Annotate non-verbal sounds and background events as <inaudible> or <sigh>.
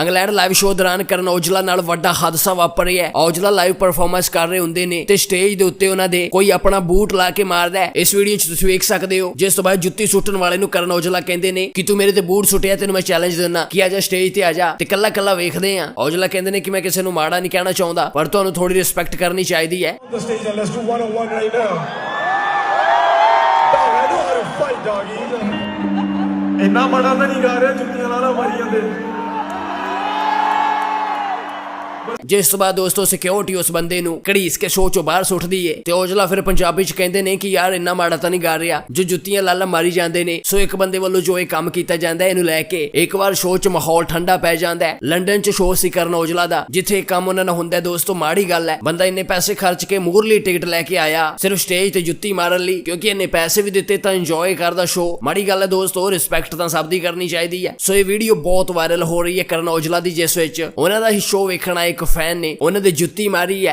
England live show ਦੌਰਾਨ ਕਰਨ ਔਜਲਾ ਨਾਲ ਵੱਡਾ ਹਾਦਸਾ ਵਾਪਰਿਆ ਹੈ। ਔਜਲਾ ਲਾਈਵ ਪਰਫਾਰਮੈਂਸ ਕਰ ਰਹੇ ਹੁੰਦੇ ਨੇ ਤੇ ਸਟੇਜ ਦੇ ਉੱਤੇ ਉਹਨਾਂ ਦੇ ਕੋਈ ਆਪਣਾ ਬੂਟ ਲਾ ਕੇ ਮਾਰਦਾ ਹੈ। ਇਸ ਵੀਡੀਓ 'ਚ ਤੁਸੀਂ ਵੇਖ ਸਕਦੇ ਹੋ ਜਿਸ ਤੋਂ ਬਾਅਦ ਜੁੱਤੀ ਸੁੱਟਣ ਵਾਲੇ ਨੂੰ ਕਰਨ ਔਜਲਾ ਕਹਿੰਦੇ ਨੇ ਕਿ ਤੂੰ ਮੇਰੇ ਤੇ ਬੂਟ ਸੁੱਟਿਆ ਤੈਨੂੰ ਮੈਂ ਚੈਲੰਜ ਦਿੰਦਾ ਕਿ ਆ ਜਾ ਸਟੇਜ ਤੇ ਆ ਜਾ ਤੇ ਕੱਲਾ ਕੱਲਾ ਵੇਖਦੇ ਆ ਔਜਲਾ ਕਹਿੰਦੇ ਨੇ ਕਿ ਮੈਂ ਕਿਸੇ ਨੂੰ ਮਾੜਾ ਨਹੀਂ ਕਹਿਣਾ ਚਾਹੁੰਦਾ ਪਰ ਤੁਹਾਨੂੰ ਥੋੜੀ ਰਿਸਪੈਕਟ ਕਰਨੀ ਚਾਹੀਦੀ ਹੈ. <laughs> ਇੰਨਾ ਬੜਾ ਤਾਂ ਨਹੀਂ ਗਾ ਰਿਹਾ ਜੁੱਤੀਆਂ ਲਾਣਾ ਜਿਸ ਤੋਂ ਬਾਅਦ ਦੋਸਤੋ ਸਿਕਿਉਰਿਟੀ ਉਸ ਬੰਦੇ ਨੂੰ ਘੜੀਸ ਕੇ ਸ਼ੋਅ ਚੋਂ ਬਾਹਰ ਸੁੱਟਦੀ ਏ, ਤੇ ਔਜਲਾ ਫਿਰ ਪੰਜਾਬੀ ਚ ਕਹਿੰਦੇ ਨੇ ਕਿ ਯਾਰ ਇੰਨਾ ਮਾੜਾ ਤਾਂ ਨਹੀਂ ਗਾ ਰਿਹਾ, ਜੋ ਜੁੱਤੀਆਂ ਲਾਲਾ ਮਾਰੀ ਜਾਂਦੇ ਨੇ, ਸੋ ਇੱਕ ਬੰਦੇ ਵੱਲੋਂ ਜੋ ਇਹ ਕੰਮ ਕੀਤਾ ਜਾਂਦਾ ਇਹਨੂੰ ਲੈ ਕੇ ਇੱਕ ਵਾਰ ਸ਼ੋਅ ਚ ਮਾਹੌਲ ਠੰਡਾ ਪੈ ਜਾਂਦਾ ਹੈ। ਲੰਡਨ ਚ ਸ਼ੋਅ ਸੀ ਕਰਨ ਔਜਲਾ ਦਾ, ਜਿੱਥੇ ਕੰਮ ਉਹਨਾਂ ਨਾਲ ਹੁੰਦਾ ਦੋਸਤੋ, ਮਾੜੀ ਗੱਲ ਹੈ। ਬੰਦਾ ਇੰਨੇ ਪੈਸੇ ਖਰਚ ਕੇ ਮੂਰਲੀ ਟਿਕਟ ਲੈ ਕੇ ਆਇਆ, ਸਿਰਫ ਸਟੇਜ ਤੇ ਜੁੱਤੀ ਮਾਰਨ ਲਈ, ਕਿਉਂਕਿ ਇੰਨੇ ਪੈਸੇ ਵੀ ਦਿੱਤੇ ਤਾਂ ਇੰਜੋਏ ਕਰਦਾ ਸ਼ੋਅ ਮਾੜੀ ਗੱਲ ਹੈ ਦੋਸਤੋ ਰਿਸਪੈਕਟ ਤਾਂ ਸਭ ਦੀ ਕਰਨੀ ਚਾਹੀਦੀ ਹੈ। ਸੋ ਇਹ ਵੀਡੀਓ ਬਹੁਤ ਵਾਇਰਲ ਹੋ ਰਹੀ ਹੈ ਕਰਨ ਔਜਲਾ ਦੀ, ਜਿਸ ਵਿੱਚ ਉਹਨਾਂ ਦਾ ਹੀ ਸ਼ੋਅ ਵੇਖਣ ਆਏ ਇੱਕ ਫੈਨ ਨੇ ਉਹਨਾਂ ਦੇ ਜੁੱਤੀ ਮਾਰੀ ਹੈ।